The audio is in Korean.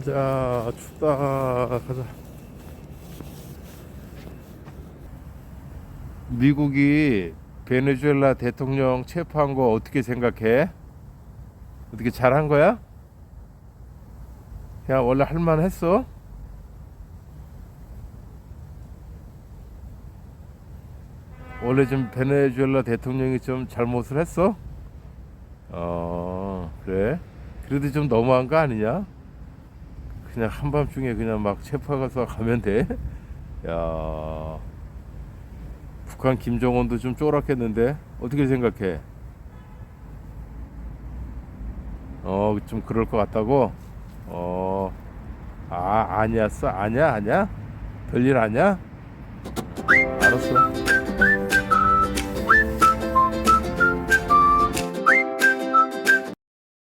가자 춥다 가자 미국이 베네수엘라 대통령 체포한 거 어떻게 생각해? 어떻게 잘한 거야? 그냥 원래 할만했어? 원래 좀 베네수엘라 대통령이 좀 잘못을 했어? 어 그래? 그래도 좀 너무한 거 아니냐? 그냥 한밤중에 그냥 막 체포가서 가면 돼? 야 북한 김정은도 좀 쫄았겠는데 어떻게 생각해? 어 좀 그럴 것 같다고? 어 아, 아니었어? 아냐? 아냐? 별일 아냐? 알았어.